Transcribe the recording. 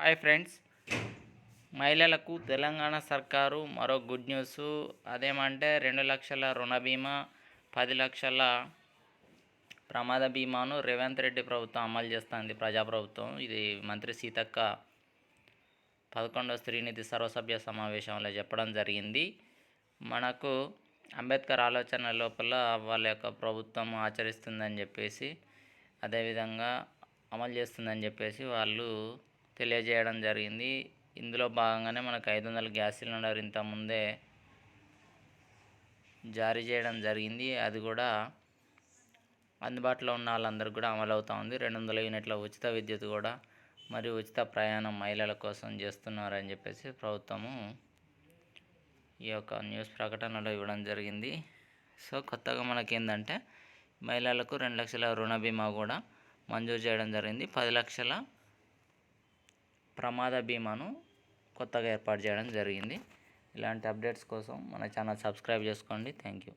Hi friends. మహిళలకు తెలంగాణ సర్కారు మరో గుడ్ న్యూస్. అదేమంటే రెండు లక్షల రుణ బీమా పది లక్షల ప్రమాద బీమాను రేవంత్ రెడ్డి ప్రభుత్వం అమలు చేస్తుంది ప్రజాప్రభుత్వం. ఇది మంత్రి సీతక్క పదకొండవ స్త్రీనిధి సర్వసభ్య సమావేశంలో చెప్పడం జరిగింది. మనకు అంబేద్కర్ ఆలోచన లోపల వాళ్ళ యొక్క ప్రభుత్వం ఆచరిస్తుందని చెప్పేసి అదేవిధంగా అమలు చేస్తుందని చెప్పేసి వాళ్ళు తెలియజేయడం జరిగింది. ఇందులో భాగంగానే మనకు ఐదు వందల గ్యాస్ సిలిండర్ ఇంతకుముందే జారీ చేయడం జరిగింది. అది కూడా అందుబాటులో ఉన్న వాళ్ళందరికీ కూడా అమలు ఉంది. రెండు వందల యూనిట్ల ఉచిత విద్యుత్ కూడా మరియు ఉచిత ప్రయాణం మహిళల కోసం చేస్తున్నారని చెప్పేసి ప్రభుత్వము ఈ యొక్క న్యూస్ ప్రకటనలో ఇవ్వడం జరిగింది. సో కొత్తగా మనకి ఏంటంటే మహిళలకు రెండు లక్షల రుణ బీమా కూడా మంజూరు చేయడం జరిగింది. పది లక్షల ప్రమాద బీమాను కొత్తగా ఏర్పాటు చేయడం జరిగింది. ఇలాంటి అప్డేట్స్ కోసం మన ఛానల్ సబ్స్క్రైబ్ చేసుకోండి. Thank you